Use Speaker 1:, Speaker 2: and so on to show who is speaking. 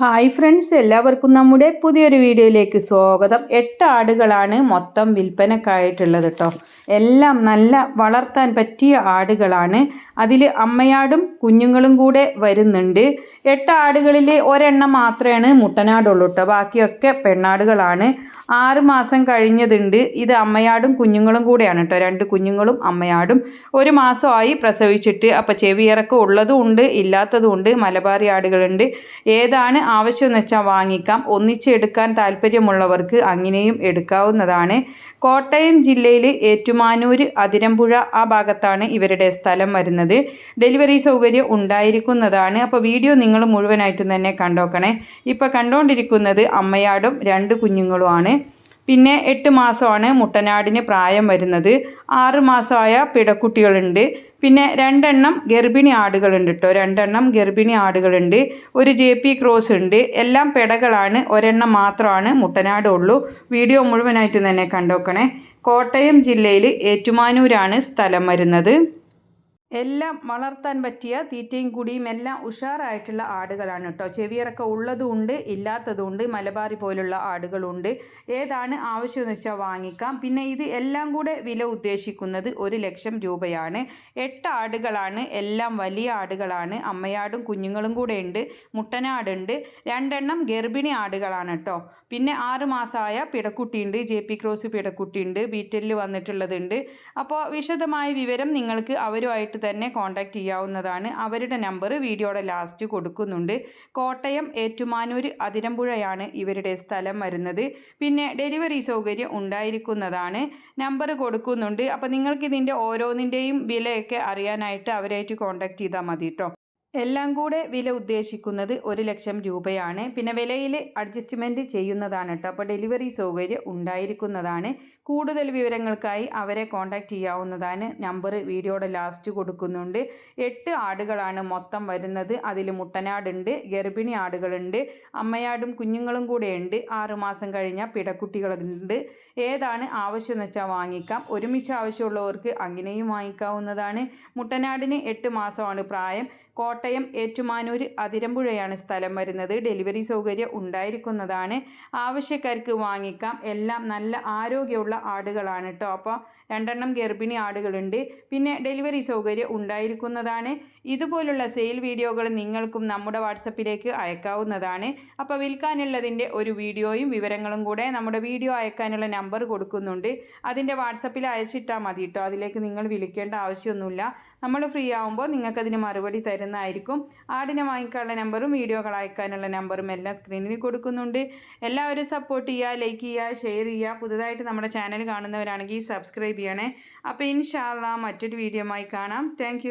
Speaker 1: Hi friends എല്ലാവർക്കും നമ്മുടെ പുതിയൊരു വീഡിയോയിലേക്ക് സ്വാഗതം. എട്ട് ആടുകളാണ് മൊത്തം വിൽപ്പനക്കായിട്ടുള്ളത് കേട്ടോ എല്ലാം നല്ല വളർത്താൻ പറ്റിയ ആടുകളാണ്. അതിൽ അമ്മയാടും കുഞ്ഞുങ്ങളും കൂടെ വരുന്നുണ്ട്. എട്ട് ആടുകളിൽ ഒരെണ്ണം മാത്രമാണ് മുട്ടനാടുള്ളൂ കേട്ടോ ബാക്കിയൊക്കെ പെണ്ണാടുകളാണ്. ആറ് മാസം കഴിഞ്ഞതുണ്ട്. ഇത് അമ്മയാടും കുഞ്ഞുങ്ങളും കൂടെയാണ് കേട്ടോ രണ്ട് കുഞ്ഞുങ്ങളും അമ്മയാടും. ഒരു മാസമായി പ്രസവിച്ചിട്ട്. അപ്പോൾ ചെവിയിറക്കം ഉള്ളതും ഉണ്ട് ഇല്ലാത്തതും ഉണ്ട് മലബാറി ആടുകളുണ്ട്. ഏതാണ് ആവശ്യമെന്ന് വെച്ചാൽ വാങ്ങിക്കാം. ഒന്നിച്ച് എടുക്കാൻ താല്പര്യമുള്ളവർക്ക് അങ്ങനെയും എടുക്കാവുന്നതാണ്. കോട്ടയം ജില്ലയിൽ ഏറ്റുമാനൂർ അതിരമ്പുഴ ആ ഭാഗത്താണ് ഇവരുടെ സ്ഥലം വരുന്നത്. ഡെലിവറി സൗകര്യം ഉണ്ടായിരിക്കുന്നതാണ്. അപ്പോൾ വീഡിയോ നിങ്ങൾ മുഴുവനായിട്ടും തന്നെ കണ്ടോക്കണേ. ഇപ്പോൾ കണ്ടുകൊണ്ടിരിക്കുന്നത് അമ്മയാടും രണ്ട് കുഞ്ഞുങ്ങളുമാണ്. പിന്നെ എട്ട് മാസമാണ് മുട്ടനാടിന് പ്രായം വരുന്നത്. ആറ് മാസമായ പിടക്കുട്ടികളുണ്ട്. പിന്നെ രണ്ടെണ്ണം ഗർഭിണി ആടുകളുണ്ട് കേട്ടോ രണ്ടെണ്ണം ഗർഭിണി ആടുകളുണ്ട്. ഒരു ജെ പി ക്രോസ് ഉണ്ട്. എല്ലാം പെടകളാണ്. ഒരെണ്ണം മാത്രമാണ് മുട്ടനാട് ഉള്ളൂ വീഡിയോ മുഴുവനായിട്ട് തന്നെ കണ്ടോക്കണേ. കോട്ടയം ജില്ലയിൽ ഏറ്റുമാനൂരാണ് സ്ഥലം വരുന്നത്. എല്ലാം വളർത്താൻ പറ്റിയ തീറ്റയും കുടിയും എല്ലാം ഉഷാറായിട്ടുള്ള ആടുകളാണ് കേട്ടോ. ചെവിയിറക്കം ഉള്ളതുമുണ്ട് ഇല്ലാത്തതുമുണ്ട് മലബാറി പോലുള്ള ആടുകളുണ്ട്. ഏതാണ് ആവശ്യമെന്ന് വെച്ചാൽ വാങ്ങിക്കാം. പിന്നെ ഇത് എല്ലാം കൂടെ വില ഉദ്ദേശിക്കുന്നത് ഒരു ലക്ഷം രൂപയാണ്. എട്ട് ആടുകളാണ് എല്ലാം വലിയ ആടുകളാണ്. അമ്മയാടും കുഞ്ഞുങ്ങളും കൂടെ ഉണ്ട് മുട്ടനാടുണ്ട്. രണ്ടെണ്ണം ഗർഭിണി ആടുകളാണ് കേട്ടോ. പിന്നെ ആറ് മാസമായ പിടക്കുട്ടിയുണ്ട് ജെ പി ക്രോസ് പിടക്കുട്ടിയുണ്ട് ബീറ്റലിൽ വന്നിട്ടുള്ളതുണ്ട്. അപ്പോൾ വിശദമായ വിവരം നിങ്ങൾക്ക് അവരുമായിട്ട് തന്നെ കോൺടാക്റ്റ് ചെയ്യാവുന്നതാണ്. അവരുടെ നമ്പർ വീഡിയോയുടെ ലാസ്റ്റ് കൊടുക്കുന്നുണ്ട്. കോട്ടയം ഏറ്റുമാനൂർ അതിരമ്പുഴയാണ് ഇവരുടെ സ്ഥലം വരുന്നത്. പിന്നെ ഡെലിവറി സൗകര്യം ഉണ്ടായിരിക്കുന്നതാണ്. നമ്പർ കൊടുക്കുന്നുണ്ട്. അപ്പോൾ നിങ്ങൾക്ക് ഇതിന്റെ ഓരോന്നിന്റെയും വിലയൊക്കെ അറിയാനായിട്ട് അവരായിട്ട് കോൺടാക്റ്റ് ചെയ്താൽ മതി കേട്ടോ എല്ലാം കൂടെ വില ഉദ്ദേശിക്കുന്നത് ഒരു ലക്ഷം രൂപയാണ്. പിന്നെ വിലയിൽ അഡ്ജസ്റ്റ്മെന്റ് ചെയ്യുന്നതാണ് കേട്ടോ അപ്പോൾ ഡെലിവറി സൗകര്യം ഉണ്ടായിരിക്കുന്നതാണ്. കൂടുതൽ വിവരങ്ങൾക്കായി അവരെ കോൺടാക്റ്റ് ചെയ്യാവുന്നതാണ്. നമ്പർ വീഡിയോയുടെ ലാസ്റ്റ് കൊടുക്കുന്നുണ്ട്. എട്ട് ആടുകളാണ് മൊത്തം വരുന്നത്. അതിൽ മുട്ടനാടുണ്ട് ഗർഭിണി ആടുകളുണ്ട് അമ്മയാടും കുഞ്ഞുങ്ങളും കൂടെ ഉണ്ട്. ആറുമാസം കഴിഞ്ഞ പിടക്കുട്ടികളുണ്ട്. ഏതാണ് ആവശ്യമെന്ന് വെച്ചാൽ വാങ്ങിക്കാം. ഒരുമിച്ച് ആവശ്യമുള്ളവർക്ക് അങ്ങനെയും വാങ്ങിക്കാവുന്നതാണ്. മുട്ടനാടിന് എട്ട് മാസമാണ് പ്രായം. കോട്ടയം ഏറ്റുമാനൂർ അതിരമ്പുഴയാണ് സ്ഥലം വരുന്നത്. ഡെലിവറി സൗകര്യം ഉണ്ടായിരിക്കുന്നതാണ്. ആവശ്യക്കാർക്ക് വാങ്ങിക്കാം. എല്ലാം നല്ല ആരോഗ്യമുള്ള ആടുകളാണ് കേട്ടോ അപ്പോൾ രണ്ടെണ്ണം ഗർഭിണി ആടുകളുണ്ട്. പിന്നെ ഡെലിവറി സൗകര്യം ഉണ്ടായിരിക്കുന്നതാണ്. ഇതുപോലുള്ള സെയിൽ വീഡിയോകൾ നിങ്ങൾക്കും നമ്മുടെ വാട്സപ്പിലേക്ക് അയക്കാവുന്നതാണ്. അപ്പോൾ വിൽക്കാനുള്ളതിന്റെ ഒരു വീഡിയോയും വിവരങ്ങളും കൂടെ നമ്മുടെ വീഡിയോ അയക്കാനുള്ള നമ്പർ കൊടുക്കുന്നുണ്ട്. അതിന്റെ വാട്സപ്പിൽ അയച്ചിട്ടാൽ മതി കേട്ടോ അതിലേക്ക് നിങ്ങൾ വിളിക്കേണ്ട ആവശ്യമൊന്നുമില്ല. നമ്മൾ ഫ്രീ ആകുമ്പോൾ നിങ്ങൾക്കതിന് മറുപടി തരുന്നതായിരിക്കും. ആടിനെ വാങ്ങിക്കാനുള്ള നമ്പറും വീഡിയോകൾ അയക്കാനുള്ള നമ്പറും എല്ലാം സ്ക്രീനിൽ കൊടുക്കുന്നുണ്ട്. എല്ലാവരും സപ്പോർട്ട് ചെയ്യുക ലൈക്ക് ചെയ്യുക ഷെയർ ചെയ്യുക. പുതുതായിട്ട് നമ്മുടെ ചാനൽ കാണുന്നവരാണെങ്കിൽ സബ്സ്ക്രൈബ് ചെയ്യണേ. അപ്പോൾ ഇൻഷാല്ല മറ്റൊരു വീഡിയോ ആയി കാണാം. താങ്ക്